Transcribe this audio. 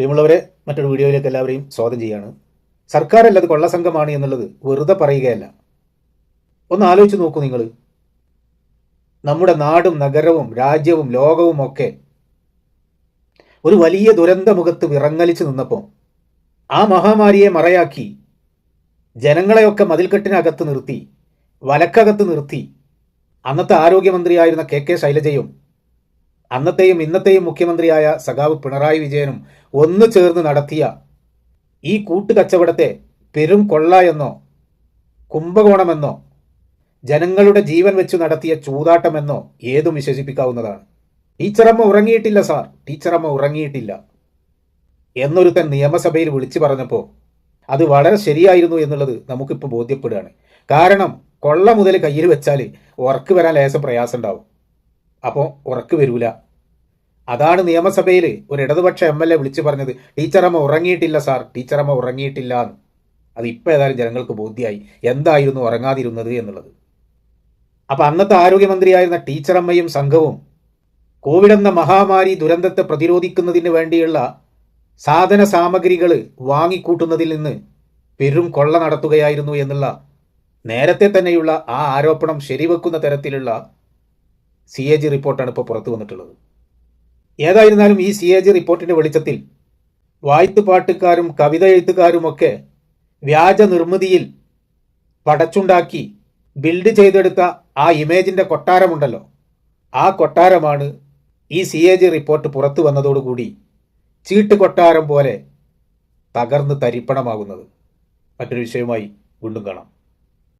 പ്രിയമുള്ളവരെ മറ്റൊരു വീഡിയോയിലേക്ക് എല്ലാവരെയും സ്വാഗതം ചെയ്യാണ്. സർക്കാരല്ലത് കൊള്ളസംഘമാണ് എന്നുള്ളത് വെറുതെ പറയുകയല്ല. ഒന്ന് ആലോചിച്ച് നോക്കൂ നിങ്ങൾ നമ്മുടെ നാടും നഗരവും രാജ്യവും ലോകവും ഒക്കെ ഒരു വലിയ ദുരന്തമുഖത്ത് വിറങ്ങലിച്ച് നിന്നപ്പോൾ ആ മഹാമാരിയെ മറയാക്കി ജനങ്ങളെയൊക്കെ മതിൽക്കെട്ടിനകത്ത് നിർത്തി വലക്കകത്ത് നിർത്തി അന്നത്തെ ആരോഗ്യമന്ത്രിയായിരുന്ന കെ കെ ശൈലജയും അന്നത്തെയും ഇന്നത്തെയും മുഖ്യമന്ത്രിയായ സഖാവ് പിണറായി വിജയനും ഒന്നു ചേർന്ന് നടത്തിയ ഈ കൂട്ടുകച്ചവടത്തെ പെരും കൊള്ള എന്നോ കുംഭകോണമെന്നോ ജനങ്ങളുടെ ജീവൻ വെച്ചു നടത്തിയ ചൂതാട്ടമെന്നോ ഏതും വിശേഷിപ്പിക്കാവുന്നതാണ്. ടീച്ചറമ്മ ഉറങ്ങിയിട്ടില്ല സാർ. ടീച്ചറമ്മ ഉറങ്ങിയിട്ടില്ല എന്നൊരുത്തൻ നിയമസഭയിൽ വിളിച്ചു പറഞ്ഞപ്പോൾ അത് വളരെ ശരിയായിരുന്നു എന്നുള്ളത് നമുക്കിപ്പോൾ ബോധ്യപ്പെടുകയാണ്. കാരണം കൊള്ള മുതൽ കയ്യിൽ വെച്ചാൽ ഉറക്ക് വരാൻ ലേശം പ്രയാസം ഉണ്ടാവും അപ്പോൾ ഉറക്ക് വരൂല. അതാണ് നിയമസഭയിൽ ഒരു ഇടതുപക്ഷ എം എൽ എ വിളിച്ചു പറഞ്ഞത് ടീച്ചറമ്മ ഉറങ്ങിയിട്ടില്ല സാർ ടീച്ചറമ്മ ഉറങ്ങിയിട്ടില്ല എന്ന്. അത് ഇപ്പോൾ ഏതായാലും ജനങ്ങൾക്ക് ബോധ്യമായി എന്തായിരുന്നു ഉറങ്ങാതിരുന്നത് എന്നുള്ളത്. അപ്പം അന്നത്തെ ആരോഗ്യമന്ത്രിയായിരുന്ന ടീച്ചറമ്മയും സംഘവും കോവിഡ് എന്ന മഹാമാരി ദുരന്തത്തെ പ്രതിരോധിക്കുന്നതിന് വേണ്ടിയുള്ള സാധന സാമഗ്രികൾ വാങ്ങിക്കൂട്ടുന്നതിൽ നിന്ന് പെരും കൊള്ള നടത്തുകയായിരുന്നു എന്നുള്ള നേരത്തെ തന്നെയുള്ള ആ ആരോപണം ശരിവെക്കുന്ന തരത്തിലുള്ള സി എ ജി റിപ്പോർട്ടാണ് ഇപ്പോൾ പുറത്തു വന്നിട്ടുള്ളത്. ഏതായിരുന്നാലും ഈ സി എ ജി റിപ്പോർട്ടിന്റെ വെളിച്ചത്തിൽ വായ്ത്തുപാട്ടുകാരും കവിത എഴുത്തുകാരുമൊക്കെ വ്യാജ നിർമ്മിതിയിൽ പടച്ചുണ്ടാക്കി ബിൽഡ് ചെയ്തെടുത്ത ആ ഇമേജിന്റെ കൊട്ടാരമുണ്ടല്ലോ. ആ കൊട്ടാരമാണ് ഈ സി എ ജി റിപ്പോർട്ട് പുറത്തു വന്നതോടുകൂടി ചീട്ട് കൊട്ടാരം പോലെ തകർന്ന് തരിപ്പണമാകുന്നത്. മറ്റൊരു വിഷയമായി വീണ്ടും കാണാം.